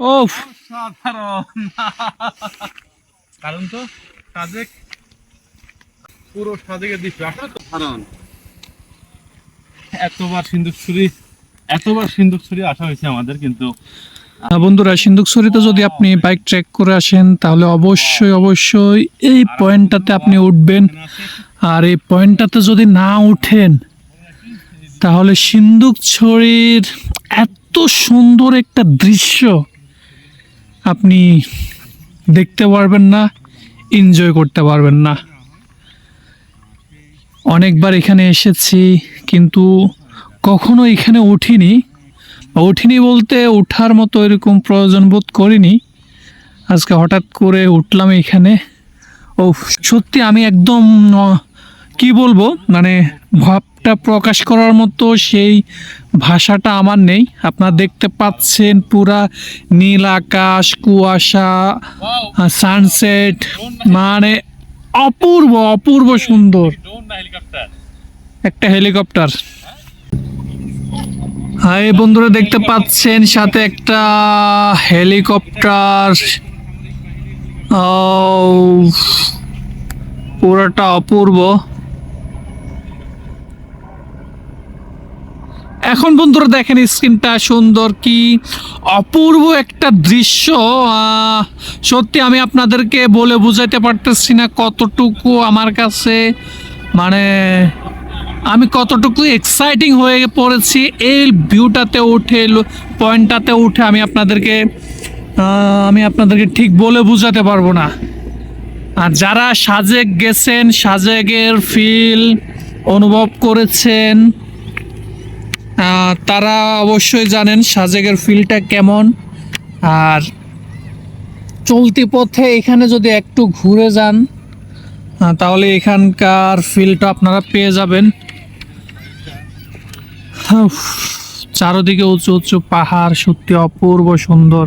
ওফ সাধারণ কারণ তো সাজেক পুরো সাজেকের দৃশ্য আসলে তো সাধারণ এতবার সিন্দুক ছুরি এতবার সিন্দুক ছুরি আসা হয়েছে আমাদের কিন্তু। আহ, বন্ধুরা সিন্ধুকছড়িতে যদি আপনি বাইক ট্রেক করে আসেন তাহলে অবশ্যই অবশ্যই এই পয়েন্টটাতে আপনি উঠবেন। আর এই পয়েন্টটাতে যদি না উঠেন তাহলে সিন্ধুকছড়ির এত সুন্দর একটা দৃশ্য আপনি দেখতে পারবেন না এনজয় করতে পারবেন না। অনেকবার এখানে এসেছি, কিন্তু কখনো এখানে উঠিনি। উঠিনি বলতে ওঠার মতো এরকম প্রয়োজন বোধ করিনি। আজকে হঠাৎ করে উঠলাম এখানে। ও সত্যি আমি একদম কি বলব? মানে ভাবটা প্রকাশ করার মতো সেই ভাষাটা আমার নেই। আপনারা দেখতে পাচ্ছেন পুরা নীল আকাশ কুয়াশা সানসেট মানে অপূর্ব অপূর্ব সুন্দর। একটা হেলিকপ্টার হাই বন্ধুরা দেখতে পাচ্ছেন সাথে একটা হেলিকপ্টার ও পুরোটা অপূর্ব। এখন বন্ধুরা দেখেন স্ক্রিনটা সুন্দর কি অপূর্ব একটা দৃশ্য। সত্যি আমি আপনাদেরকে বলে বুঝাইতে পারতেছি না কতটুকু আমার কাছে মানে আমি কতটুকু এক্সাইটিং হয়ে পড়েছি। এই ভিউটাতে উঠে পয়েন্টটাতে উঠে আমি আপনাদেরকে আমি আপনাদেরকে ঠিক বলে বোঝাতে পারব না। আর যারা সাজেক গেছেন, সাজেকের ফিল অনুভব করেছেন তারা অবশ্যই জানেন সাজেকের ফিলটা কেমন। আর চলতি পথে এখানে যদি একটু ঘুরে যান তাহলে এখানকার ফিলটা আপনারা পেয়ে যাবেন। চারোদিকে উঁচু উঁচু পাহাড়, সত্যি অপূর্ব সুন্দর।